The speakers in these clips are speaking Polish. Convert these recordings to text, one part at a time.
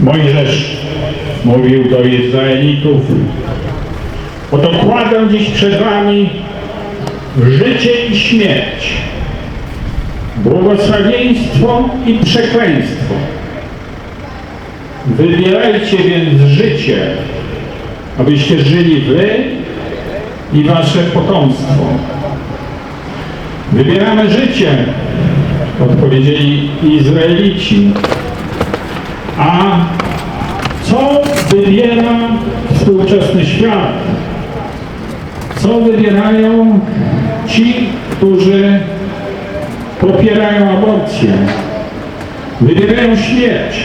Mojżesz mówił do Izraelitów, oto kładę dziś przed wami życie i śmierć, błogosławieństwo i przekleństwo. Wybierajcie więc życie, abyście żyli wy i wasze potomstwo. Wybieramy życie, odpowiedzieli Izraelici. A co wybiera współczesny świat? Co wybierają ci, którzy popierają aborcję? Wybierają śmierć.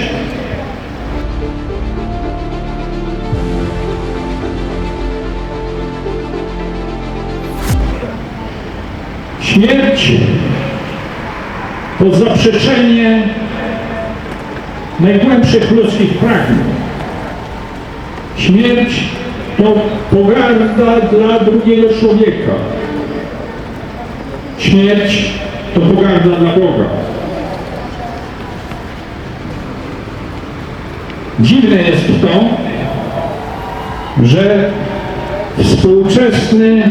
Śmierć to zaprzeczenie najgłębszych ludzkich pragnień. Śmierć to pogarda dla drugiego człowieka. Śmierć to pogarda dla Boga. Dziwne jest to, że współczesny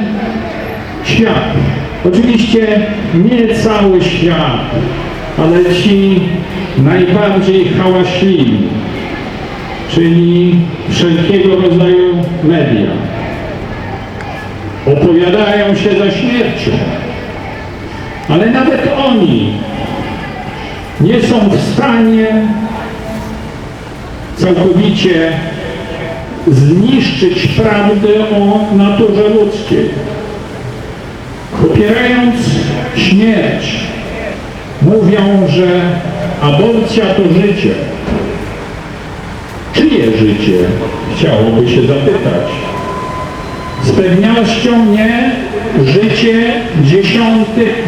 świat, oczywiście nie cały świat, ale ci najbardziej hałaśliwi, czyli wszelkiego rodzaju media, opowiadają się za śmiercią, ale nawet oni nie są w stanie całkowicie zniszczyć prawdy o naturze ludzkiej. Popierając śmierć, mówią, że aborcja to życie. Czyje życie? Chciałoby się zapytać. Z pewnością nie życie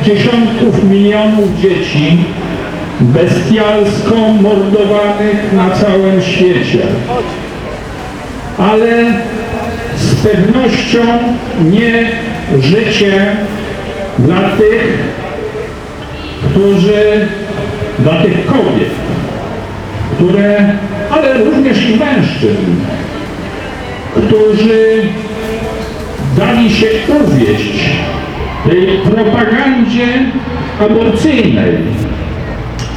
dziesiątków milionów dzieci bestialsko mordowanych na całym świecie. Ale z pewnością nie życie dla tych, którzy, dla tych kobiet, które, ale również i mężczyzn, którzy dali się uwieść tej propagandzie aborcyjnej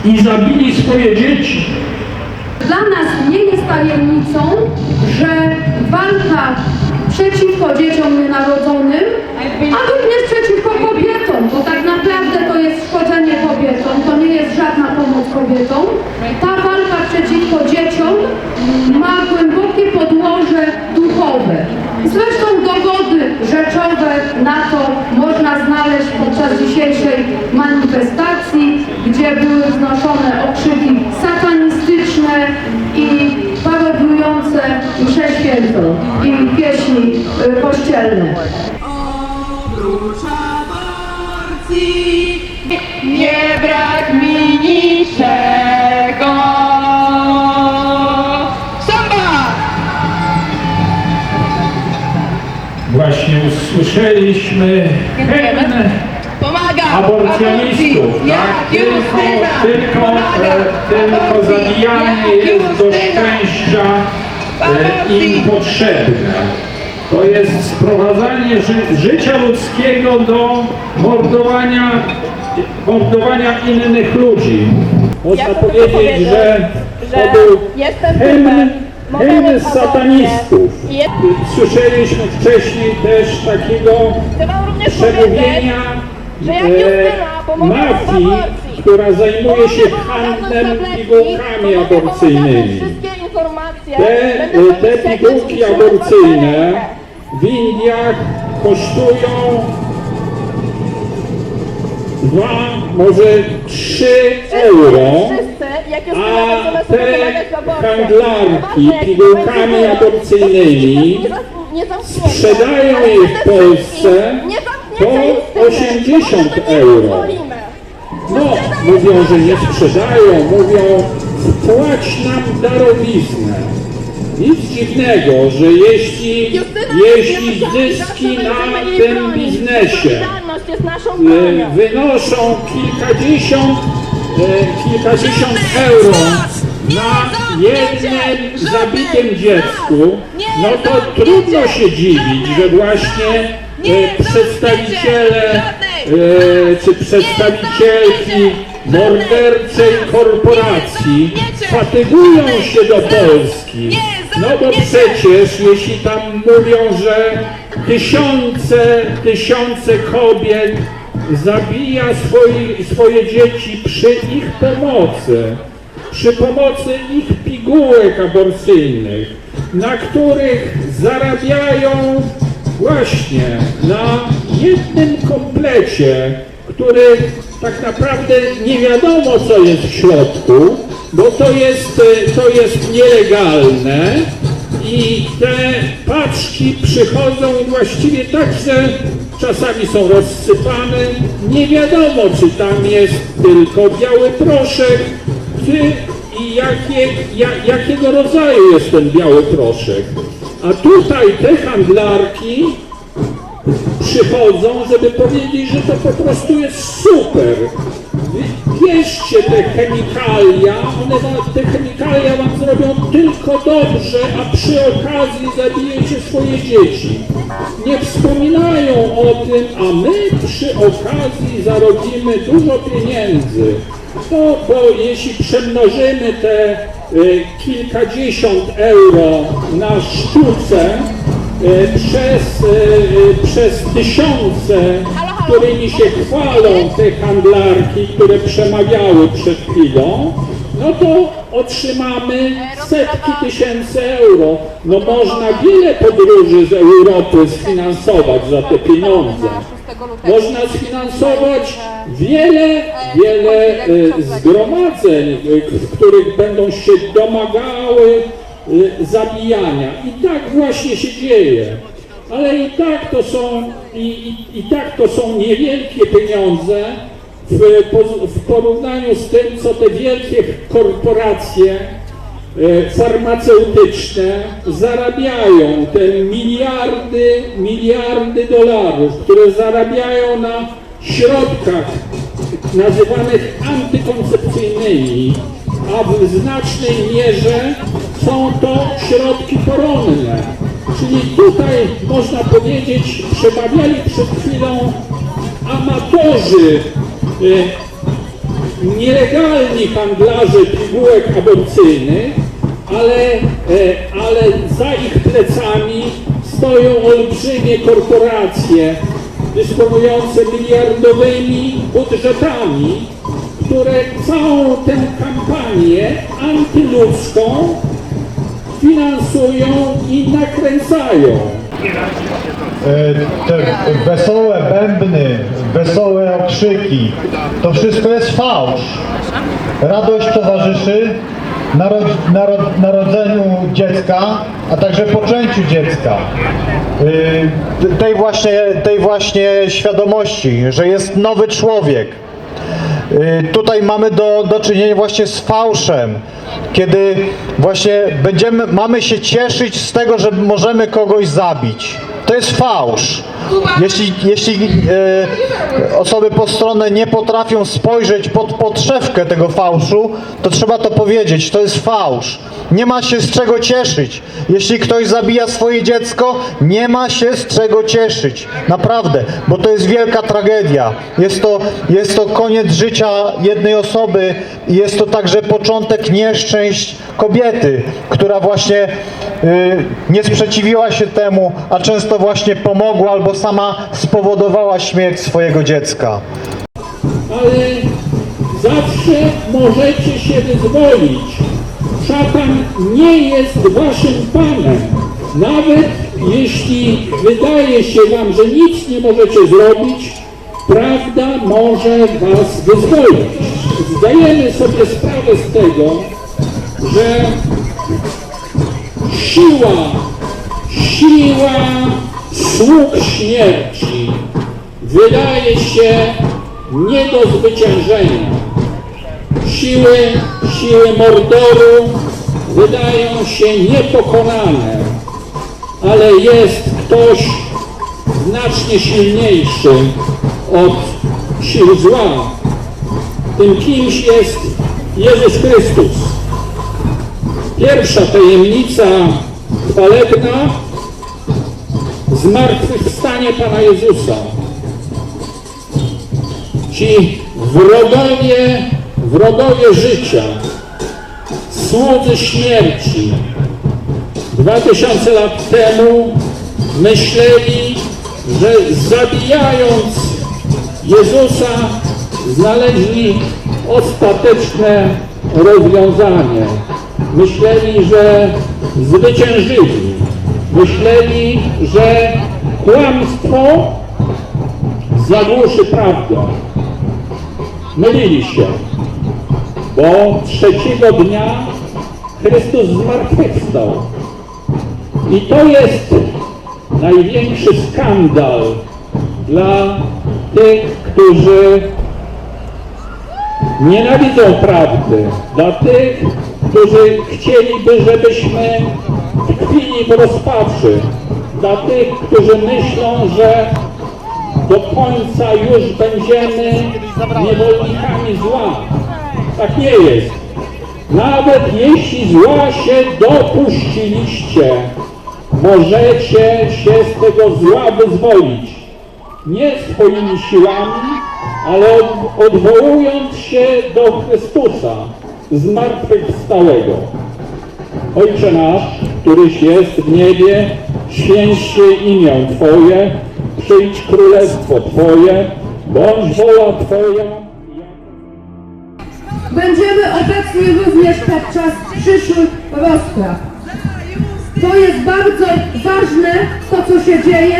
i zabili swoje dzieci. Dla nas nie jest tajemnicą, że walka przeciwko dzieciom nienarodzonym, a również przeciwko kobietom, bo tak naprawdę to jest szkodzenie kobietom, to nie jest żadna kobietom. Ta walka przeciwko dzieciom ma głębokie podłoże duchowe. Zresztą dowody rzeczowe na to można znaleźć podczas dzisiejszej manifestacji, gdzie były wznoszone okrzyki satanistyczne i parodiujące mszę świętą i pieśni y, kościelne. Oprócz aborcji nie brak mi usłyszeliśmy hymn Pomaga! aborcjonistów, tak? Tylko, tylko, e, tylko zabijanie jest do szczęścia e, im potrzebne. To jest sprowadzanie ży życia ludzkiego do mordowania, mordowania innych ludzi. Można Ja powiedzieć, powiedzieć, że to że był jestem hymn, hymn satanistów. Słyszeliśmy wcześniej też takiego przemówienia e, mafii, która zajmuje się handlem pigułkami aborcyjnymi. Te, e, te pigułki aborcyjne w Indiach kosztują dwa, może trzy euro. A będziemy sobie te pomagać w aborcji. Handlarki pigułkami zamknięte. sprzedają je w Polsce po Justyny. 80 Bo my nie euro. No, mówią, że nie sprzedają, mówią płać nam darowiznę. Nic dziwnego, że jeśli, jeśli zyski na tym biznesie e, wynoszą kilkadziesiąt, e, kilkadziesiąt euro, na jednym zabitym dziecku, no to trudno się dziwić, że właśnie e, przedstawiciele e, czy przedstawicielki morderczej korporacji fatygują się do Polski. No bo przecież jeśli tam mówią, że tysiące, tysiące kobiet zabija swoi, swoje dzieci przy ich pomocy, przy pomocy ich pigułek aborcyjnych, na których zarabiają właśnie na jednym komplecie, który tak naprawdę nie wiadomo co jest w środku, bo to jest, to jest nielegalne i te paczki przychodzą i właściwie także czasami są rozsypane. Nie wiadomo, czy tam jest tylko biały proszek, czy i jakie, ja, jakiego rodzaju jest ten biały proszek. A tutaj te handlarki przychodzą, żeby powiedzieć, że to po prostu jest super. Bierzcie te chemikalia, one te chemikalia wam zrobią tylko dobrze, a przy okazji zabijecie swoje dzieci. Nie wspominają o tym, a my przy okazji zarobimy dużo pieniędzy. No, bo jeśli przemnożymy te y, kilkadziesiąt euro na sztuce, e, przez, e, przez tysiące, którymi się chwalą te handlarki, które przemawiały przed chwilą, no to otrzymamy setki tysięcy euro. No można wiele podróży z Europy sfinansować za te pieniądze. Można sfinansować wiele, wiele e, zgromadzeń, e, w których będą się domagały e, zabijania. I tak właśnie się dzieje. Ale i tak to są, i, i, i tak to są niewielkie pieniądze w, w porównaniu z tym, co te wielkie korporacje e, farmaceutyczne zarabiają te miliardy, miliardy dolarów, które zarabiają na środkach nazywanych antykoncepcyjnymi, a w znacznej mierze są to środki poronne. Czyli tutaj można powiedzieć, przemawiali przed chwilą amatorzy e, nielegalni handlarze pigułek aborcyjnych, ale, e, ale za ich plecami stoją olbrzymie korporacje dysponujące miliardowymi budżetami, które całą tę kampanię antyludzką finansują i nakręcają. E, te wesołe bębny, wesołe okrzyki, to wszystko jest fałsz. Radość towarzyszy narodzeniu dziecka, a także poczęciu dziecka. E, Tej właśnie, tej właśnie świadomości, że jest nowy człowiek. Y, Tutaj mamy do, do czynienia właśnie z fałszem, kiedy właśnie będziemy, mamy się cieszyć z tego, że możemy kogoś zabić. To jest fałsz. Jeśli, jeśli e, osoby postronne nie potrafią spojrzeć pod podszewkę tego fałszu, to trzeba to powiedzieć, to jest fałsz. Nie ma się z czego cieszyć. Jeśli ktoś zabija swoje dziecko, nie ma się z czego cieszyć. Naprawdę, bo to jest wielka tragedia. Jest to, jest to koniec życia jednej osoby jest to także początek nieszczęść kobiety, która właśnie nie sprzeciwiła się temu, a często właśnie pomogła albo sama spowodowała śmierć swojego dziecka. ale zawsze możecie się wyzwolić. Szatan nie jest waszym panem. Nawet jeśli wydaje się wam, że nic nie możecie zrobić, prawda może was wyzwolić. Zdajemy sobie sprawę z tego, że siła, siła sług śmierci wydaje się nie do zwyciężenia. Siły, siły mordoru wydają się niepokonane, ale jest ktoś znacznie silniejszy od sił zła. Tym kimś jest Jezus Chrystus. Pierwsza tajemnica chwalebna zmartwychwstanie Pana Jezusa. Ci wrogowie, wrogowie życia, słudzy śmierci, dwa tysiące lat temu myśleli, że zabijając Jezusa znaleźli ostateczne rozwiązanie. Myśleli, że zwyciężyli. Myśleli, że kłamstwo zagłuszy prawdę. Mylili się, bo trzeciego dnia Chrystus zmartwychwstał. I to jest największy skandal dla tych, którzy nienawidzą prawdy, dla tych, którzy chcieliby, żebyśmy tkwili w rozpaczy, dla tych, którzy myślą, że do końca już będziemy niewolnikami zła. Tak nie jest. Nawet jeśli zła się dopuściliście, możecie się z tego zła wyzwolić. Nie swoimi siłami, ale od, odwołując się do Chrystusa, zmartwychwstałego. Ojcze nasz, któryś jest w niebie, święć się imię Twoje, przyjdź królestwo Twoje, bądź wola Twoja. Będziemy obecni również podczas przyszłych rozpraw. To jest bardzo ważne, to co się dzieje.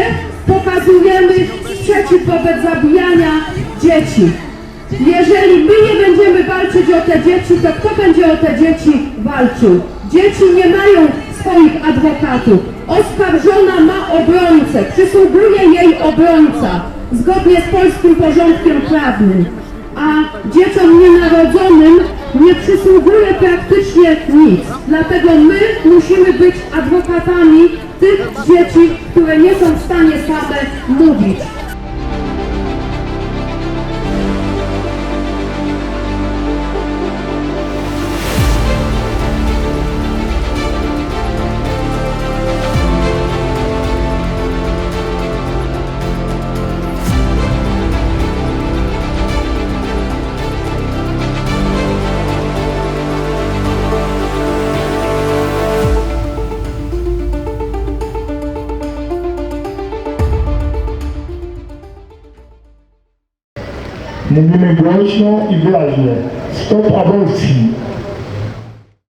Pokazujemy sprzeciw wobec zabijania dzieci. Jeżeli my nie będziemy walczyć o te dzieci, to kto będzie o te dzieci walczył? Dzieci nie mają swoich adwokatów. Oskarżona ma obrońcę, przysługuje jej obrońca zgodnie z polskim porządkiem prawnym a dzieciom nienarodzonym nie przysługuje praktycznie nic. Dlatego my musimy być adwokatami tych dzieci, które nie są w stanie same mówić. Mówimy głośno i wyraźnie. Stop aborcji.